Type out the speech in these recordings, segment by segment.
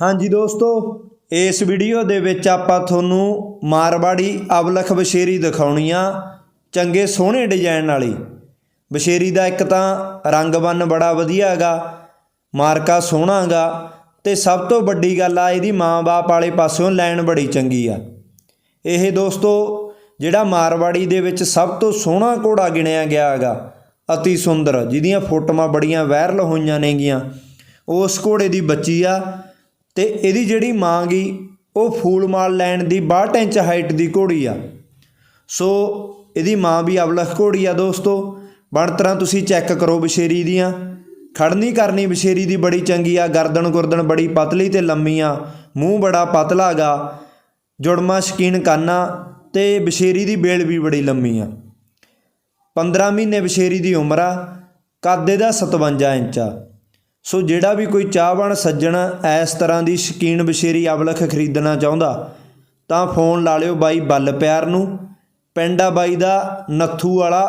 ਹਾਂਜੀ ਦੋਸਤੋ, ਇਸ ਵੀਡੀਓ ਦੇ ਵਿੱਚ ਆਪਾਂ ਤੁਹਾਨੂੰ ਮਾਰਵਾੜੀ ਅਵਲਖ ਬਸ਼ੇਰੀ ਦਿਖਾਉਣੀ ਆ, ਚੰਗੇ ਸੋਹਣੇ ਡਿਜ਼ਾਈਨ ਵਾਲੀ। ਬਸ਼ੇਰੀ ਦਾ ਇੱਕ ਤਾਂ ਰੰਗ ਬੰਨ ਬੜਾ ਵਧੀਆ ਹੈਗਾ, ਮਾਰਕਾ ਸੋਹਣਾ ਹੈਗਾ ਤੇ ਸਭ ਤੋਂ ਵੱਡੀ ਗੱਲ ਆ, ਇਹਦੀ ਮਾਂ-ਬਾਪ ਵਾਲੇ ਪਾਸਿਓਂ ਲਾਈਨ ਬੜੀ ਚੰਗੀ ਆ। ਇਹ ਦੋਸਤੋ, ਜਿਹੜਾ ਮਾਰਵਾੜੀ ਦੇ ਵਿੱਚ ਸਭ ਤੋਂ ਸੋਹਣਾ ਘੋੜਾ ਗਿਣਿਆ ਗਿਆ ਹੈਗਾ, ਅਤੀ ਸੁੰਦਰ, ਜਿਹਦੀਆਂ ਫੋਟੋਆਂ ਬੜੀਆਂ ਵਾਇਰਲ ਹੋਈਆਂ ਨੇਗੀਆਂ, ਉਸ ਘੋੜੇ ਦੀ ਬੱਚੀ ਆ ਤੇ ਇਹਦੀ ਜਿਹੜੀ ਮਾਂ ਗਈ ਉਹ ਫੂਲਮਾਲ ਲੈਣ ਦੀ 62 ਇੰਚ ਹਾਈਟ ਦੀ ਘੋੜੀ ਆ। ਸੋ ਇਹਦੀ ਮਾਂ ਵੀ ਅਬਲਖ ਘੋੜੀ ਆ ਦੋਸਤੋ। ਬਣਤਰਾਂ ਤੁਸੀਂ ਚੈੱਕ ਕਰੋ ਬਸ਼ੇਰੀ ਦੀਆਂ। ਖੜਨੀ ਕਰਨੀ, ਬਸ਼ੇਰੀ ਦੀ ਬੜੀ ਚੰਗੀ ਆ, ਗਰਦਨ ਗੁਰਦਨ ਬੜੀ ਪਤਲੀ ਤੇ ਲੰਮੀ ਆ, ਮੂੰਹ ਬੜਾ ਪਤਲਾ ਗਾ, ਜੁੜਮਾ ਸ਼ਕੀਨ ਕਾਨਾ ਤੇ ਬਸ਼ੇਰੀ ਦੀ ਬੇਲ ਵੀ ਬੜੀ ਲੰਮੀ ਆ। 15 ਮਹੀਨੇ ਬਸ਼ੇਰੀ ਦੀ ਉਮਰ ਆ, ਕੱਦ ਇਹਦਾ 57 ਇੰਚ ਆ। ਸੋ ਜਿਹੜਾ ਵੀ ਕੋਈ ਚਾਹਵਾਨ ਸੱਜਣ ਇਸ ਤਰ੍ਹਾਂ ਦੀ ਸ਼ਕੀਨ ਬਸ਼ੇਰੀ ਅਵਲਖ ਖਰੀਦਣਾ ਚਾਹੁੰਦਾ, ਤਾਂ ਫੋਨ ਲਾ ਲਿਓ ਬਾਈ ਬੱਲ ਪਿਆਰ ਨੂੰ। ਪਿੰਡ ਆ ਬਾਈ ਦਾ ਨੱਥੂ ਵਾਲਾ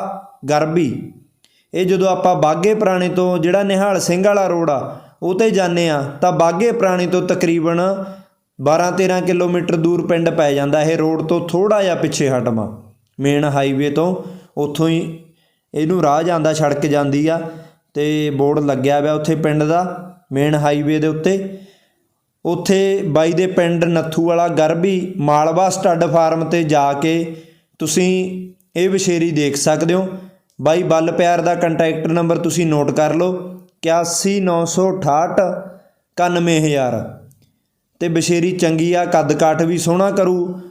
ਗਰਬੀ। ਇਹ ਜਦੋਂ ਆਪਾਂ ਬਾਗੇ ਪੁਰਾਣੇ ਤੋਂ ਜਿਹੜਾ ਨਿਹਾਲ ਸਿੰਘ ਵਾਲਾ ਰੋਡ ਆ, ਉਹ ਤੇ ਜਾਂਦੇ ਆ ਤਾਂ ਬਾਗੇ ਪੁਰਾਣੇ ਤੋਂ ਤਕਰੀਬਨ 12-13 ਕਿਲੋਮੀਟਰ ਦੂਰ ਪਿੰਡ ਪੈ ਜਾਂਦਾ ਇਹ ਰੋਡ ਤੋਂ ਥੋੜਾ ਜਿਹਾ ਪਿੱਛੇ ਹਟਵਾ। ਮੇਨ ਹਾਈਵੇ ਤੋਂ ਉੱਥੋਂ ਹੀ ਇਹਨੂੰ ਰਾਹ ਜਾਂਦਾ, ਸੜਕ ਜਾਂਦੀ ਆ। ਤੇ ਬੋਰਡ ਲੱਗਿਆ ਹੋਇਆ ਉੱਥੇ ਪਿੰਡ ਦਾ ਮੇਨ ਹਾਈਵੇ ਦੇ ਉੱਤੇ। ਉੱਥੇ ਬਾਈ ਦੇ ਪਿੰਡ ਨੱਥੂ ਵਾਲਾ ਗਰਬੀ ਮਾਲਵਾ ਸਟੱਡ ਫਾਰਮ ਤੇ ਜਾ ਕੇ ਤੁਸੀਂ ਇਹ ਵਿਸ਼ੇਰੀ ਦੇਖ ਸਕਦੇ ਹੋ। ਬਾਈ ਬੱਲ ਪਿਆਰ ਦਾ ਕੰਟੈਕਟ ਨੰਬਰ ਤੁਸੀਂ ਨੋਟ ਕਰ ਲਓ 81968 91000 ਤੇ ਬਸ਼ੇਰੀ ਚੰਗੀ ਆ ਕੱਦ ਕਾਠ ਵੀ ਸੋਹਣਾ ਕਰੂ।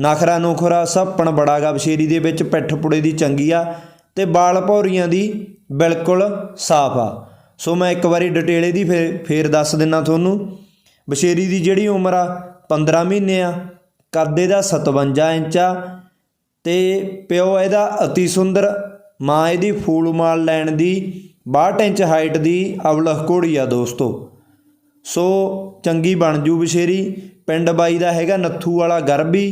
ਨਖਰਾ ਨੋਖਰਾ ਸੱਪਣ ਬੜਾਗਾ ਬਸ਼ੇਰੀ ਦੇ ਵਿੱਚ ਪਿੱਠ ਪੁੜੇ ਦੀ ਚੰਗੀ ਆ। ਤੇ ਬਾਲ ਭੌਰੀਆਂ ਦੀ ਬਿਲਕੁਲ ਸਾਫ਼ ਆ। ਸੋ ਮੈਂ ਇੱਕ ਵਾਰੀ ਡਿਟੇਲ ਇਹਦੀ ਫੇਰ ਫੇਰ ਦੱਸ ਦਿੰਨਾ ਤੁਹਾਨੂੰ। ਬਸ਼ੇਰੀ ਦੀ ਜਿਹੜੀ ਉਮਰ ਆ 15 ਮਹੀਨੇ ਆ। ਕੱਦ ਇਹਦਾ 57 ਇੰਚ ਆ ਤੇ ਪਿਓ ਇਹਦਾ ਅਤੀ ਸੁੰਦਰ, ਮਾਂ ਇਹਦੀ ਫੂਲ ਮਾਲ ਲੈਣ ਦੀ 62 ਇੰਚ ਹਾਈਟ ਦੀ ਅਵਲਖ ਘੋੜੀ ਆ ਦੋਸਤੋ। ਸੋ ਚੰਗੀ ਬਣ ਜੂ ਬਸ਼ੇਰੀ। ਪਿੰਡ ਬਾਈ ਦਾ ਹੈਗਾ ਨੱਥੂ ਵਾਲਾ ਗਰਬੀ।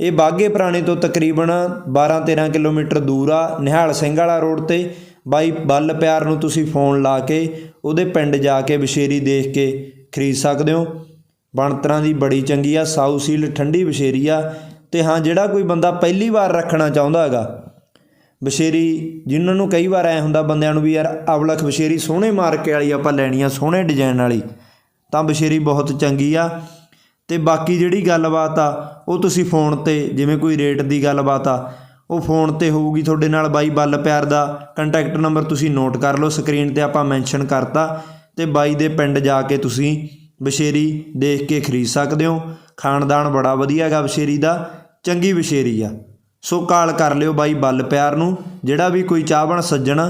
ਇਹ ਬਾਗੇ ਪੁਰਾਣੇ ਤੋਂ ਤਕਰੀਬਨ 12-13 ਕਿਲੋਮੀਟਰ ਦੂਰ ਆ, ਨਿਹਾਲ ਸਿੰਘ ਵਾਲਾ ਰੋਡ ਤੇ। ਬਾਈ ਬੱਲ ਪਿਆਰ ਨੂੰ ਤੁਸੀਂ ਫੋਨ ਲਾ ਕੇ, ਉਹਦੇ ਪਿੰਡ ਜਾ ਕੇ ਬਸ਼ੇਰੀ ਦੇਖ ਕੇ ਖਰੀਦ ਸਕਦੇ ਹੋ। ਬਣਤਰਾਂ ਦੀ ਬੜੀ ਚੰਗੀ ਆ, ਸਾਊ ਸੀਲ ਠੰਡੀ ਬਸ਼ੇਰੀ ਆ। ਤੇ ਹਾਂ, ਜਿਹੜਾ ਕੋਈ ਬੰਦਾ ਪਹਿਲੀ ਵਾਰ ਰੱਖਣਾ ਚਾਹੁੰਦਾ ਹੈਗਾ, ਬਸ਼ੇਰੀ ਜਿਨ੍ਹਾਂ ਨੂੰ ਕਈ ਵਾਰ ਐ ਹੁੰਦਾ ਬੰਦਿਆਂ ਨੂੰ ਵੀ ਯਾਰ ਅਵਲਖ ਬਸ਼ੇਰੀ ਸੋਹਣੇ ਮਾਰਕੇ ਵਾਲੀ ਆਪਾਂ ਲੈਣੀ ਆ, ਸੋਹਣੇ ਡਿਜ਼ਾਈਨ ਵਾਲੀ, ਤਾਂ ਬਸ਼ੇਰੀ ਬਹੁਤ ਚੰਗੀ ਆ। ਤੇ ਬਾਕੀ ਜਿਹੜੀ ਗੱਲਬਾਤ ਆ, ਉਹ ਤੁਸੀਂ ਫੋਨ ਤੇ, ਜਿਵੇਂ ਕੋਈ ਰੇਟ ਦੀ ਗੱਲਬਾਤ ਆ, ਉਹ ਫੋਨ ਤੇ ਹੋਊਗੀ ਤੁਹਾਡੇ ਨਾਲ ਬਾਈ ਬੱਲ ਪਿਆਰ ਦਾ। ਕੰਟੈਕਟ ਨੰਬਰ ਤੁਸੀਂ ਨੋਟ ਕਰ ਲਓ ਸਕਰੀਨ ਤੇ ਆਪਾਂ ਮੈਂਸ਼ਨ ਕਰਤਾ। ਤੇ ਬਾਈ ਦੇ ਪਿੰਡ ਜਾ ਕੇ ਤੁਸੀਂ ਬਸ਼ੇਰੀ ਦੇਖ ਕੇ ਖਰੀਦ ਸਕਦੇ ਹੋ। ਖਾਨਦਾਨ ਬੜਾ ਵਧੀਆ ਹੈਗਾ ਬਸ਼ੇਰੀ ਦਾ, ਚੰਗੀ ਬਸ਼ੇਰੀ ਆ। ਸੋ ਕਾਲ ਕਰ ਲਿਓ ਬਾਈ ਬੱਲ ਪਿਆਰ ਨੂੰ। ਜਿਹੜਾ ਵੀ ਕੋਈ ਚਾਹਵਣ, ਸੱਜਣ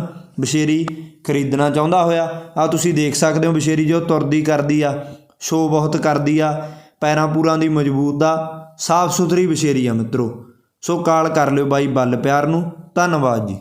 ਬਸ਼ੇਰੀ ਖਰੀਦਣਾ ਚਾਹੁੰਦਾ ਹੋਇਆ ਆ ਤੁਸੀਂ ਦੇਖ ਸਕਦੇ ਹੋ ਬਸ਼ੇਰੀ ਜੋ ਤੁਰਦੀ ਕਰਦੀ ਆ ਸ਼ੋ ਬਹੁਤ ਕਰਦੀ ਆ। ਪੈਰਾਂ ਪੂਰਾਂ ਦੀ ਮਜ਼ਬੂਤ ਦਾ, ਸਾਫ਼ ਸੁਥਰੀ ਬਸ਼ੇਰੀ ਆ ਮਿੱਤਰੋ। ਸੋ ਕਾਲ ਕਰ ਲਿਓ ਬਾਈ ਬੱਲ ਪਿਆਰ ਨੂੰ। ਧੰਨਵਾਦ ਜੀ।